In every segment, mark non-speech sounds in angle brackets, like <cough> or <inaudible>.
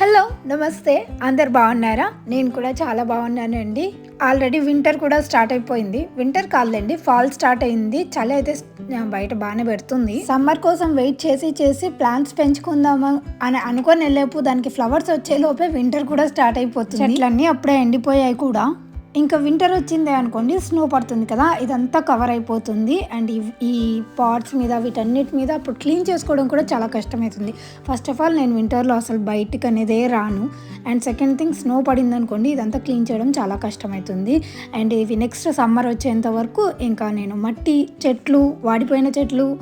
Hello నమస్తే. అందరు బాగున్నారా? నేను కూడా చాలా బాగున్నానండి. ఆల్రెడీ వింటర్ కూడా స్టార్ట్ అయిపోయింది. వింటర్ కాదులేండి ఫాల్ స్టార్ట్ అయింది. చలి అయితే బయట బాగానే పెడుతుంది. సమ్మర్ కోసం వెయిట్ చేసి చేసి ప్లాంట్స్ పెంచుకుందామా అని అనుకొని వెళ్ళేపు దానికి ఫ్లవర్స్ వచ్చే లోపే వింటర్ కూడా స్టార్ట్ అయిపోతుంది. చెట్లన్నీ అప్పుడే ఎండిపోయాయి కూడా. ఇంకా వింటర్ వచ్చిందే అనుకోండి స్నో పడుతుంది కదా ఇదంతా కవర్ అయిపోతుంది. అండ్ ఈ- ఈ పాట్స్ మీద వీటన్నిటి మీద అప్పుడు క్లీన్ చేసుకోవడం కూడా చాలా కష్టమవుతుంది ఫస్ట్ ఆఫ్ ఆల్ నేను వింటర్లో అసలు బయటికి అనేదే రాను. అండ్ సెకండ్ థింగ్ స్నో పడింది అనుకోండి ఇదంతా క్లీన్ చేయడం చాలా కష్టమవుతుంది అండ్ ఇవి నెక్స్ట్ సమ్మర్ వచ్చేంత వరకు ఇంకా నేను మట్టి చెట్లు వాడిపోయిన చెట్లు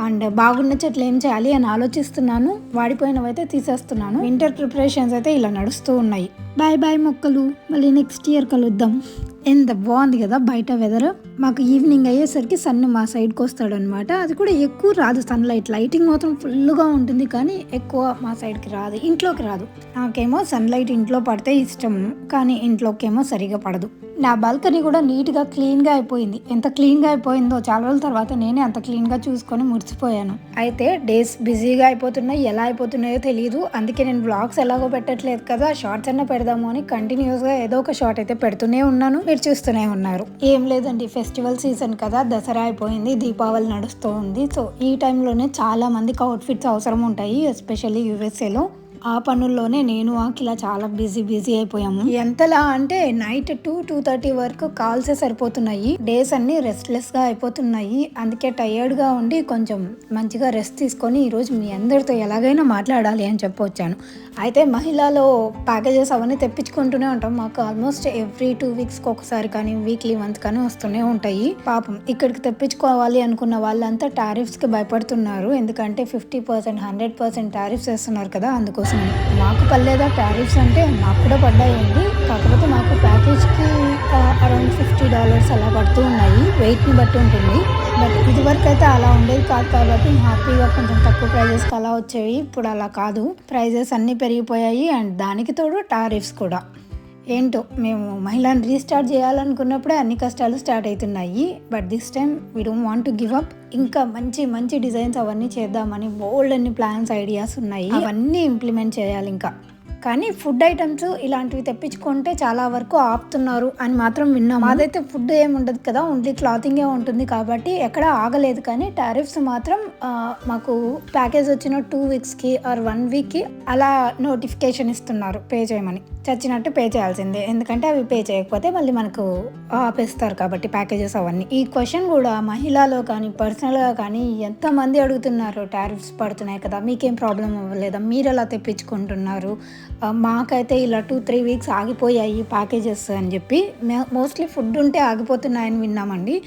అండ్ బాగున్న చెట్లు ఏం చేయాలి అని ఆలోచిస్తున్నాను. వాడిపోయినవి అయితే తీసేస్తున్నాను. వింటర్ ప్రిపరేషన్స్ అయితే ఇలా నడుస్తూ ఉన్నాయి. బాయ్ బాయ్ మొక్కలు మళ్ళీ నెక్స్ట్ ఇయర్ కలుద్దాం. ఎంత బాగుంది కదా బయట వెదర్ మాకు ఈవినింగ్ అయ్యేసరికి సన్ మా సైడ్కి వస్తాడు అనమాట అది కూడా ఎక్కువ రాదు సన్ లైట్ లైటింగ్ మాత్రం ఫుల్గా ఉంటుంది కానీ ఎక్కువ మా సైడ్కి రాదు. ఇంట్లోకి రాదు. నాకేమో సన్ లైట్ ఇంట్లో పడితే ఇష్టం కానీ ఇంట్లోకేమో సరిగా పడదు. నా బాల్కనీ కూడా నీట్గా క్లీన్గా అయిపోయింది. ఎంత క్లీన్గా అయిపోయిందో చాలా రోజుల తర్వాత నేనే అంత క్లీన్గా చూసుకొని మురిసిపోయాను. అయితే డేస్ బిజీగా అయిపోతున్నాయి ఎలా అయిపోతున్నాయో తెలియదు అందుకే నేను బ్లాగ్స్ ఎలాగో పెట్టట్లేదు కదా షార్ట్స్ అన్న పెడదాము అని కంటిన్యూస్గా ఏదో ఒక షార్ట్ అయితే పెడుతూనే ఉన్నాను. మీరు చూస్తూనే ఉన్నారు. ఏం లేదండి ఫెస్టివల్ సీజన్ కదా దసరా అయిపోయింది దీపావళి నడుస్తూ ఉంది సో ఈ టైంలోనే చాలా మందికి అవుట్ఫిట్స్ అవసరం ఉంటాయి ఎస్పెషల్లీ యూఎస్ఏలో ఆ పనుల్లోనే నేను అఖిల చాలా బిజీ బిజీ అయిపోయాము. ఎంతలా అంటే నైట్ టూ టూ థర్టీ వరకు కాల్సే సరిపోతున్నాయి. డేస్ అన్ని రెస్ట్లెస్గా అయిపోతున్నాయి. అందుకే టైర్డ్గా ఉండి కొంచెం మంచిగా రెస్ట్ తీసుకొని ఈరోజు మీ అందరితో ఎలాగైనా మాట్లాడాలి అని చెప్పొచ్చాను. అయితే మహిళలో ప్యాకేజెస్ అవన్నీ తెప్పించుకుంటూనే ఉంటాం. మాకు ఆల్మోస్ట్ ఎవ్రీ టూ వీక్స్కి ఒకసారి కానీ వీక్లీ మంత్ కానీ వస్తూనే ఉంటాయి. పాపం ఇక్కడికి తెప్పించుకోవాలి అనుకున్న వాళ్ళంతా టారిఫ్స్కి భయపడుతున్నారు. ఎందుకంటే fifty percent hundred percent tariffs వేస్తున్నారు కదా అందుకోసం. మాకు పర్లేదా టారిఫ్స్ అంటే మాకు కూడా పడ్డాయండి. కాకపోతే మాకు ప్యాకేజ్కి అరౌండ్ ఫిఫ్టీ డాలర్స్ అలా పడుతూ ఉన్నాయి. వెయిట్ని బట్టి ఉంటుంది. బట్ ఇదివరకు అయితే అలా ఉండేది కాదు కాబట్టి హ్యాపీగా కొంచెం తక్కువ ప్రైజెస్కి అలా వచ్చేవి. ఇప్పుడు అలా కాదు. ప్రైజెస్ అన్నీ పెరిగిపోయాయి అండ్ దానికి తోడు టారిఫ్స్ కూడా. ఏంటో మేము మహిళను రీస్టార్ట్ చేయాలనుకున్నప్పుడే అన్ని కష్టాలు స్టార్ట్ అవుతున్నాయి. But this time we don't want to give up ఇంకా మంచి మంచి డిజైన్స్ అవన్నీ చేద్దామని బోల్డ్ అన్ని ప్లాన్స్ ఐడియాస్ ఉన్నాయి. అవన్నీ ఇంప్లిమెంట్ చేయాలి ఇంకా. కానీ ఫుడ్ ఐటమ్స్ ఇలాంటివి తెప్పించుకుంటే చాలా వరకు ఆపుతున్నారు అని మాత్రం విన్నాం అదైతే ఫుడ్ ఏమి ఉండదు కదా ఓన్లీ క్లాతింగే ఉంటుంది కాబట్టి ఎక్కడ ఆగలేదు కానీ టారిఫ్స్ మాత్రం మాకు ప్యాకేజ్ వచ్చిన టూ వీక్స్కి ఆర్ వన్ వీక్కి అలా నోటిఫికేషన్ ఇస్తున్నారు పే చేయమని. చచ్చినట్టు పే చేయాల్సిందే. ఎందుకంటే అవి పే చేయకపోతే మళ్ళీ మనకు ఆపేస్తారు కాబట్టి ప్యాకేజెస్ అవన్నీ. ఈ క్వశ్చన్ కూడా మహిళలో కానీ పర్సనల్గా కానీ ఎంతమంది అడుగుతున్నారు టారిఫ్స్ పడుతున్నాయి కదా మీకేం ప్రాబ్లం అవ్వలేదా మీరు ఎలా తెప్పించుకుంటున్నారు మాకైతే ఇలా టూ త్రీ వీక్స్ ఆగిపోయాయి ప్యాకేజెస్ అని చెప్పి. మోస్ట్లీ ఫుడ్ ఉంటే ఆగిపోతున్నాయని విన్నామండి.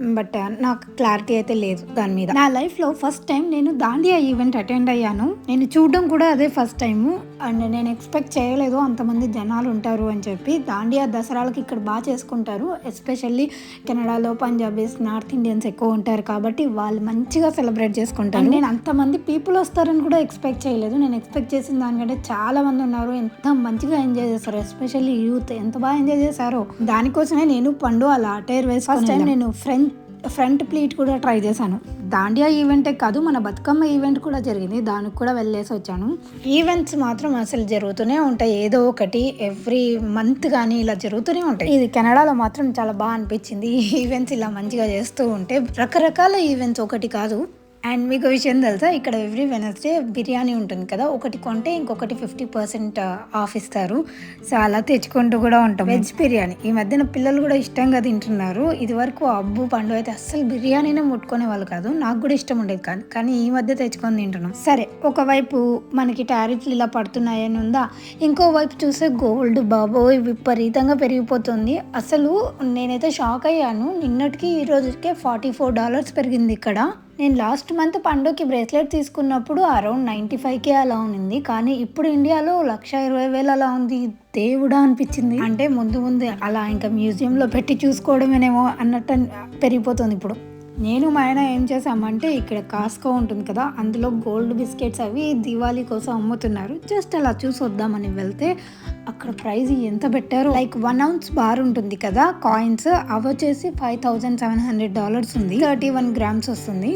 బట్ నాకు క్లారిటీ అయితే లేదు దాని మీద. నా లైఫ్లో ఫస్ట్ టైం నేను దాండియా ఈవెంట్ అటెండ్ అయ్యాను. నేను చూడడం కూడా అదే ఫస్ట్ టైము. అండ్ నేను ఎక్స్పెక్ట్ చేయలేదు అంతమంది జనాలు ఉంటారు అని చెప్పి. దాండియా దసరాలకి ఇక్కడ బాగా చేసుకుంటారు. ఎస్పెషల్లీ కెనడాలో పంజాబీస్ నార్త్ ఇండియన్స్ ఎక్కువ ఉంటారు కాబట్టి వాళ్ళు మంచిగా సెలబ్రేట్ చేసుకుంటారు. నేను అంతమంది పీపుల్ వస్తారని కూడా ఎక్స్పెక్ట్ చేయలేదు. నేను ఎక్స్పెక్ట్ చేసిన దానికంటే చాలా మంది ఉన్నారు. ఎంత మంచిగా ఎంజాయ్ చేస్తారు ఎస్పెషల్లీ యూత్ ఎంత బాగా ఎంజాయ్ చేశారో. దానికోసమే నేను పండు అలా అటైర్ వేసి ఫస్ట్ టైం నేను ఫ్రెంచ్ ఫ్రంట్ ప్లీట్ కూడా ట్రై చేశాను. దాండియా ఈవెంటే కాదు మన బతుకమ్మ ఈవెంట్ కూడా జరిగింది. దానికి కూడా వెళ్ళేసి వచ్చాను. ఈవెంట్స్ మాత్రం అసలు జరుగుతూనే ఉంటాయి. ఏదో ఒకటి ఎవ్రీ మంత్ కానీ ఇలా జరుగుతూనే ఉంటాయి. ఇది కెనడాలో మాత్రం చాలా బాగా అనిపించింది. ఈవెంట్స్ ఇలా మంచిగా చేస్తూ ఉంటే రకరకాల ఈవెంట్స్ ఒకటి కాదు. అండ్ మీకు విషయం తెలుసా? ఇక్కడ ఎవ్రీ వెనస్డే బిర్యానీ ఉంటుంది కదా ఒకటి కొంటే ఇంకొకటి ఫిఫ్టీ పర్సెంట్ ఆఫ్ ఇస్తారు. సో అలా తెచ్చుకుంటూ కూడా ఉంటాం. వెజ్ బిర్యానీ. ఈ మధ్యన పిల్లలు కూడా ఇష్టంగా తింటున్నారు. ఇది వరకు అబ్బు పండు అయితే అస్సలు బిర్యానీనే ముట్టుకునే వాళ్ళు కాదు. నాకు కూడా ఇష్టం ఉండేది కాదు. కానీ ఈ మధ్య తెచ్చుకొని తింటున్నాం. సరే ఒకవైపు మనకి టారిఫ్లు ఇలా పడుతున్నాయని ఉందా? ఇంకో వైపు చూస్తే గోల్డ్ బాబోయ్ విపరీతంగా పెరిగిపోతుంది. అసలు నేనైతే షాక్ అయ్యాను. నిన్నటికి ఈ రోజుకే ఫార్టీ ఫోర్ డాలర్స్ పెరిగింది ఇక్కడ. నేను లాస్ట్ మంత్ పండుగకి బ్రేస్లెట్ తీసుకున్నప్పుడు అరౌండ్ నైంటీ ఫైవ్కే అలా ఉంది కానీ ఇప్పుడు ఇండియాలో లక్ష ఇరవై వేలు అలా ఉంది. దేవుడా అనిపించింది. అంటే ముందు ముందు అలా ఇంకా మ్యూజియంలో పెట్టి చూసుకోవడమేనేమో అన్నట్టు పెరిగిపోతుంది ఇప్పుడు. నేను మా ఆయన ఏం చేసామంటే ఇక్కడ కాస్కో ఉంటుంది కదా అందులో గోల్డ్ బిస్కెట్స్ అవి దివాళీ కోసం అమ్ముతున్నారు. జస్ట్ అలా చూసి వద్దామని వెళ్తే అక్కడ ప్రైస్ ఎంత పెట్టారు లైక్ వన్ అవున్స్ బార్ ఉంటుంది కదా కాయిన్స్ అవి వచ్చేసి five thousand seven hundred dollars ఉంది. థర్టీ వన్ గ్రామ్స్ వస్తుంది.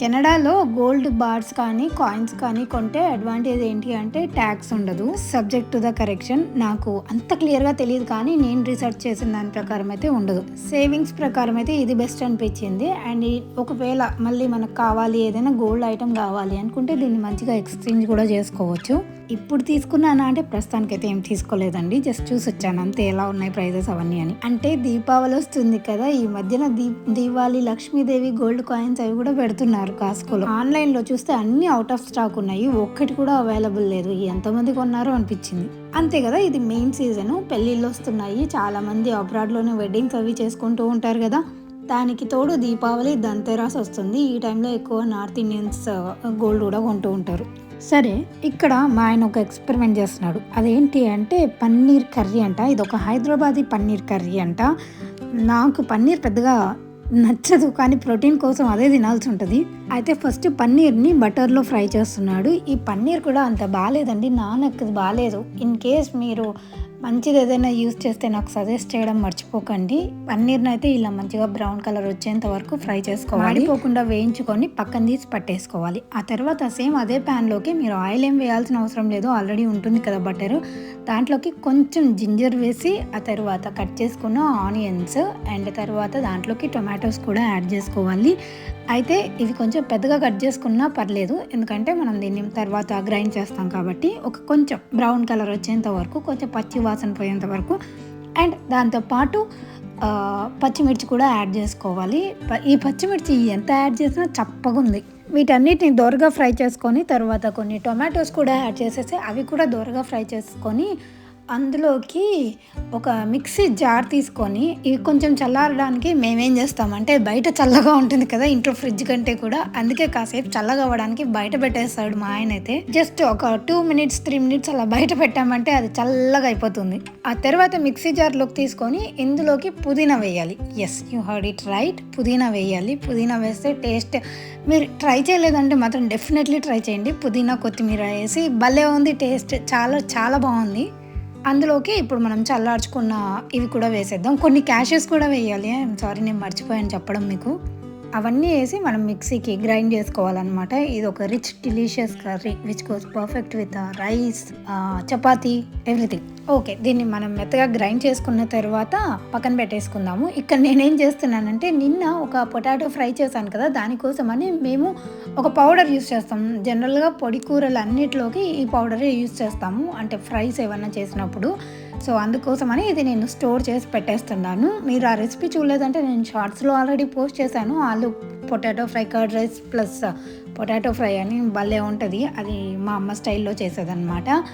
కెనడాలో గోల్డ్ బార్స్ కానీ కాయిన్స్ కానీ కొంటే అడ్వాంటేజ్ ఏంటి అంటే ట్యాక్స్ ఉండదు. Subject to the correction. నాకు అంత క్లియర్గా తెలియదు కానీ నేను రీసెర్చ్ చేసిన దాని ప్రకారం అయితే ఉండదు. సేవింగ్స్ ప్రకారం అయితే ఇది బెస్ట్ అనిపించింది. అండ్ ఒకవేళ మళ్ళీ మనకు కావాలి ఏదైనా గోల్డ్ ఐటమ్ కావాలి అనుకుంటే దీన్ని మంచిగా ఎక్స్చేంజ్ కూడా చేసుకోవచ్చు. ఇప్పుడు తీసుకున్నానా అంటే ప్రస్తుతానికి అయితే ఏం తీసుకోలేదండి. జస్ట్ చూసి వచ్చాను. అంతే ఎలా ఉన్నాయి ప్రైజెస్ అవన్నీ అని. అంటే దీపావళి వస్తుంది కదా ఈ మధ్యన దీ దీవాలి లక్ష్మీదేవి గోల్డ్ కాయిన్స్ అవి కూడా పెడుతున్నారు కాస్కోలో. ఆన్లైన్లో చూస్తే అన్ని అవుట్ ఆఫ్ స్టాక్ ఉన్నాయి. ఒక్కటి కూడా అవైలబుల్ లేదు. ఎంతమంది కొన్నారో అనిపించింది. అంతే కదా ఇది మెయిన్ సీజన్ పెళ్ళిళ్ళు వస్తున్నాయి. చాలా మంది వెడ్డింగ్స్ అవి చేసుకుంటూ ఉంటారు కదా. దానికి తోడు దీపావళి దంతెరాస్ వస్తుంది. ఈ టైంలో ఎక్కువ నార్త్ ఇండియన్స్ గోల్డ్ కూడా కొంటూ ఉంటారు. సరే ఇక్కడ మా ఆయన ఒక ఎక్స్పెరిమెంట్ చేస్తున్నాడు. అదేంటి అంటే పన్నీర్ కర్రీ అంట. ఇది ఒక హైదరాబాదీ పన్నీర్ కర్రీ అంట. నాకు పన్నీర్ పెద్దగా నచ్చదు కానీ ప్రోటీన్ కోసం అదే తినాల్సి ఉంటుంది. అయితే ఫస్ట్ పన్నీర్ని బటర్లో ఫ్రై చేస్తున్నాడు. ఈ పన్నీర్ కూడా అంత బాగాలేదండి నాన్నకు బాగాలేదు. ఇన్ కేస్ మీరు మంచిది ఏదైనా యూస్ చేస్తే నాకు సజెస్ట్ చేయడం మర్చిపోకండి. పన్నీర్ని అయితే ఇలా మంచిగా బ్రౌన్ కలర్ వచ్చేంత వరకు ఫ్రై చేసుకోవాలి. మాడిపోకుండా వేయించుకొని పక్కన తీసి పట్టేసుకోవాలి. ఆ తర్వాత సేమ్ అదే ప్యాన్లోకి మీరు ఆయిల్ ఏం వేయాల్సిన అవసరం లేదు. ఆల్రెడీ ఉంటుంది కదా బటర్. దాంట్లోకి కొంచెం జింజర్ వేసి ఆ తర్వాత కట్ చేసుకున్న ఆనియన్స్ అండ్ తర్వాత దాంట్లోకి టొమాటో టమాటోస్ కూడా యాడ్ చేసుకోవాలి. అయితే ఇవి కొంచెం పెద్దగా కట్ చేసుకున్నా పర్లేదు. ఎందుకంటే మనం దీన్ని తర్వాత గ్రైండ్ చేస్తాం కాబట్టి ఒక కొంచెం బ్రౌన్ కలర్ వచ్చేంత వరకు కొంచెం పచ్చి వాసన పోయేంత వరకు అండ్ దాంతోపాటు పచ్చిమిర్చి కూడా యాడ్ చేసుకోవాలి. ఈ పచ్చిమిర్చి ఎంత యాడ్ చేసినా చప్పగా ఉంది. వీటన్నిటిని దోరగా ఫ్రై చేసుకొని తర్వాత కొన్ని టొమాటోస్ కూడా యాడ్ చేసేసి అవి కూడా దోరగా ఫ్రై చేసుకొని అందులోకి ఒక మిక్సీ జార్ తీసుకొని ఇవి కొంచెం చల్లారడానికి మేమేం చేస్తామంటే బయట చల్లగా ఉంటుంది కదా ఇంట్లో ఫ్రిడ్జ్ కంటే కూడా అందుకే కాసేపు చల్లగా అవ్వడానికి బయట పెట్టేస్తాడు మా ఆయన అయితే. జస్ట్ ఒక టూ మినిట్స్ త్రీ మినిట్స్ అలా బయట పెట్టామంటే అది చల్లగా అయిపోతుంది. ఆ తర్వాత మిక్సీ జార్లోకి తీసుకొని ఇందులోకి పుదీనా వేయాలి. Yes you heard it right పుదీనా వేయాలి. పుదీనా వేస్తే టేస్ట్ మీరు ట్రై చేయలేదంటే మాత్రం డెఫినెట్లీ ట్రై చేయండి. పుదీనా కొత్తిమీర వేసి భలే ఉంది టేస్ట్ చాలా చాలా బాగుంది. అందులోకి ఇప్పుడు మనం చల్లార్చుకున్న ఇవి కూడా వేసేద్దాం. కొన్ని క్యాషెస్ కూడా వేయాలి. సారీ నేను మర్చిపోయాను చెప్పడం మీకు. అవన్నీ వేసి మనం మిక్సీకి గ్రైండ్ చేసుకోవాలన్నమాట. ఇది ఒక rich delicious curry which goes perfect with rice chapati everything okay దీన్ని మనం మెత్తగా గ్రైండ్ చేసుకున్న తర్వాత పక్కన పెట్టేసుకుందాము. ఇక్కడ నేనేం చేస్తున్నానంటే నిన్న ఒక పొటాటో ఫ్రై చేశాను కదా దానికోసమని మేము ఒక పౌడర్ యూస్ చేస్తాం. జనరల్గా పొడి కూరలు అన్నిటిలోకి ఈ పౌడరే యూస్ చేస్తాము. అంటే ఫ్రైస్ ఏమన్నా చేసినప్పుడు. సో అందుకోసమని ఇది నేను స్టోర్ చేసి పెట్టేస్తున్నాను. మీరు ఆ రెసిపీ చూడలేదంటే నేను షార్ట్స్లో ఆల్రెడీ పోస్ట్ చేశాను. ఆలు potato fry curd rice plus potato fry అని భలే ఉంటుంది. అది మా అమ్మ స్టైల్లో చేసేదన్నమాట.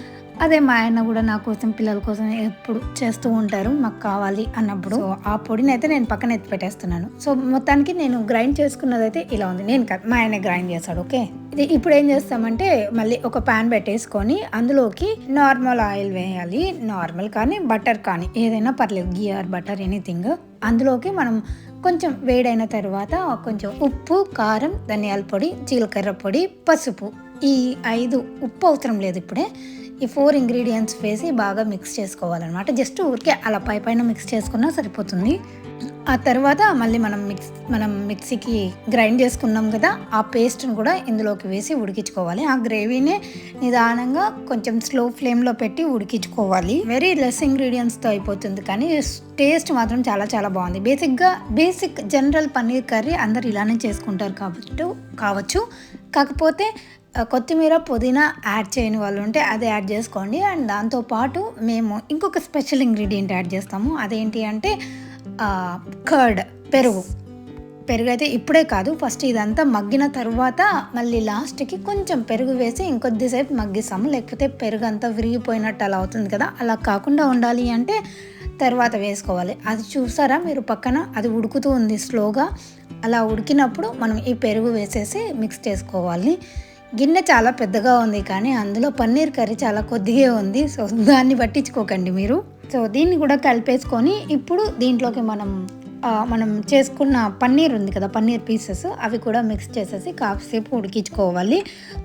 అదే మా ఆయన కూడా నా కోసం పిల్లల కోసం ఎప్పుడు చేస్తూ ఉంటారు మాకు కావాలి అన్నప్పుడు. ఆ పొడిని అయితే నేను పక్కన ఎత్తి పెట్టేస్తున్నాను. సో మొత్తానికి నేను గ్రైండ్ చేసుకున్నది అయితే ఇలా ఉంది. నేను కాదు మా ఆయన గ్రైండ్ చేస్తాడు ఓకే? ఇది ఇప్పుడు ఏం చేస్తామంటే మళ్ళీ ఒక ప్యాన్ పెట్టేసుకొని అందులోకి నార్మల్ ఆయిల్ వేయాలి. నార్మల్ కానీ బటర్ కానీ ఏదైనా పర్లేదు గీ ఆర్ బటర్ ఎనీథింగ్. అందులోకి మనం కొంచెం వేడైన తర్వాత కొంచెం ఉప్పు కారం ధనియాల పొడి జీలకర్ర పొడి పసుపు. ఈ ఐదు ఉప్పు అవసరం లేదు ఇప్పుడే. ఈ ఫోర్ ఇంగ్రీడియంట్స్ వేసి బాగా మిక్స్ చేసుకోవాలన్నమాట. జస్ట్ ఊరికే అలా పై పైన మిక్స్ చేసుకున్నా సరిపోతుంది. ఆ తర్వాత మళ్ళీ మనం మిక్స్ మనం మిక్సీకి గ్రైండ్ చేసుకున్నాం కదా ఆ పేస్ట్ని కూడా ఇందులోకి వేసి ఉడికించుకోవాలి. ఆ గ్రేవీనే నిదానంగా కొంచెం స్లో ఫ్లేమ్లో పెట్టి ఉడికించుకోవాలి. వెరీ లెస్ ఇంగ్రీడియంట్స్తో అయిపోతుంది కానీ టేస్ట్ మాత్రం చాలా చాలా బాగుంది. బేసిక్గా బేసిక్ జనరల్ పన్నీర్ కర్రీ అందరు ఇలానే చేసుకుంటారు కాబట్టి కావచ్చు. కాకపోతే కొత్తిమీర పుదీనా యాడ్ చేయని వాళ్ళు ఉంటే అది యాడ్ చేసుకోండి. అండ్ దాంతోపాటు మేము ఇంకొక స్పెషల్ ఇంగ్రీడియంట్ యాడ్ చేస్తాము. అదేంటి అంటే కర్డ్ పెరుగు. పెరుగు అయితే ఇప్పుడే కాదు ఫస్ట్ ఇదంతా మగ్గిన తర్వాత మళ్ళీ లాస్ట్కి కొంచెం పెరుగు వేసి ఇంకొద్దిసేపు మగ్గిస్తాము. లేకపోతే పెరుగు అంతా విరిగిపోయినట్టు అలా అవుతుంది కదా. అలా కాకుండా ఉండాలి అంటే తర్వాత వేసుకోవాలి. అది చూసారా మీరు పక్కన? అది ఉడుకుతూ ఉంది స్లోగా. అలా ఉడికినప్పుడు మనం ఈ పెరుగు వేసేసి మిక్స్ చేసుకోవాలి. గిన్నె చాలా పెద్దగా ఉంది కానీ అందులో పన్నీర్ కర్రీ చాలా కొద్దిగా ఉంది. సో దాన్ని పట్టించుకోకండి మీరు. సో దీన్ని కూడా కలిపేసుకొని ఇప్పుడు దీంట్లోకి మనం మనం చేసుకున్న పన్నీర్ ఉంది కదా పన్నీర్ పీసెస్ అవి కూడా మిక్స్ చేసేసి కాసేపు ఉడికించుకోవాలి.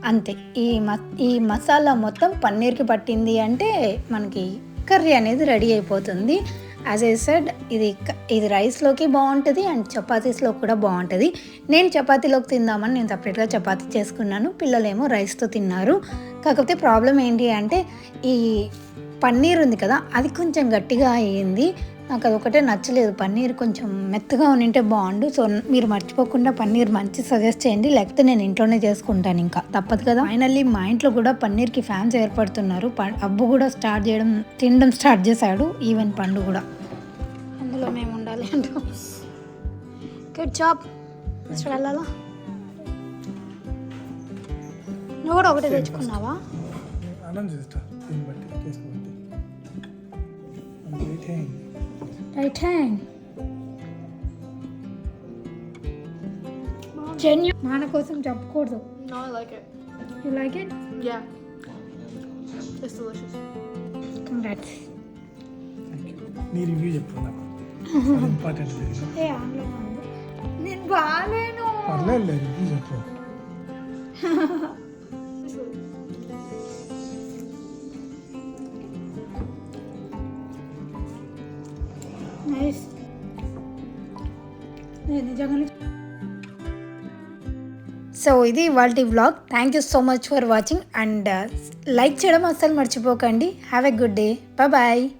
అంతే. ఈ మ ఈ మసాలా మొత్తం పన్నీర్కి పట్టింది అంటే మనకి కర్రీ అనేది రెడీ అయిపోతుంది. యాజ్ ఏ సెడ్ ఇది ఇది రైస్లోకి బాగుంటుంది అండ్ చపాతీస్లో కూడా బాగుంటుంది. నేను చపాతీలోకి తిందామని నేను సపరేట్గా చపాతీ చేసుకున్నాను. పిల్లలేమో రైస్తో తిన్నారు. కాకపోతే ప్రాబ్లం ఏంటి అంటే ఈ పన్నీర్ ఉంది కదా అది కొంచెం గట్టిగా అయ్యింది. నాకు అది ఒకటే నచ్చలేదు. పన్నీర్ కొంచెం మెత్తగా ఉంటే బాగుండు. సో మీరు మర్చిపోకుండా పన్నీర్ మంచి సజెస్ట్ చేయండి. లేకపోతే నేను ఇంట్లోనే చేసుకుంటాను ఇంకా. తప్పదు కదా? ఫైనల్లీ మా ఇంట్లో కూడా పన్నీర్కి ఫ్యాన్స్ ఏర్పడుతున్నారు. ప- అబ్బు కూడా స్టార్ట్ చేయడం తినడం స్టార్ట్ చేశాడు. ఈవెన్ పండు కూడా. అందులో మేము ఉండాలి అంటూ. గుడ్ జాబ్ మిస్టర్ వెళ్ళాలా నువ్వు కూడా ఒకటే తెచ్చుకున్నావా? అన్నం చేస్తా. దీన్ని బట్టి రైట్ హ్యాండ్ జెన్యూ నాన్న కోసం చెప్పకూడదు. No, I like it. You like it Yeah. It's delicious. Congrats నీ రివ్యూ చెప్పు నాకు ఇంపార్టెంట్ లేదు ఏ ఆన్లైన్ ఉంది. నేను బాగాలేను. పర్లేదు రివ్యూ చెప్పు. <laughs> నిజంగానే సో ఇది వాళ్ళ vlog thank you so much for watching and like చేయడం అస్సలు మర్చిపోకండి. Have a good day bye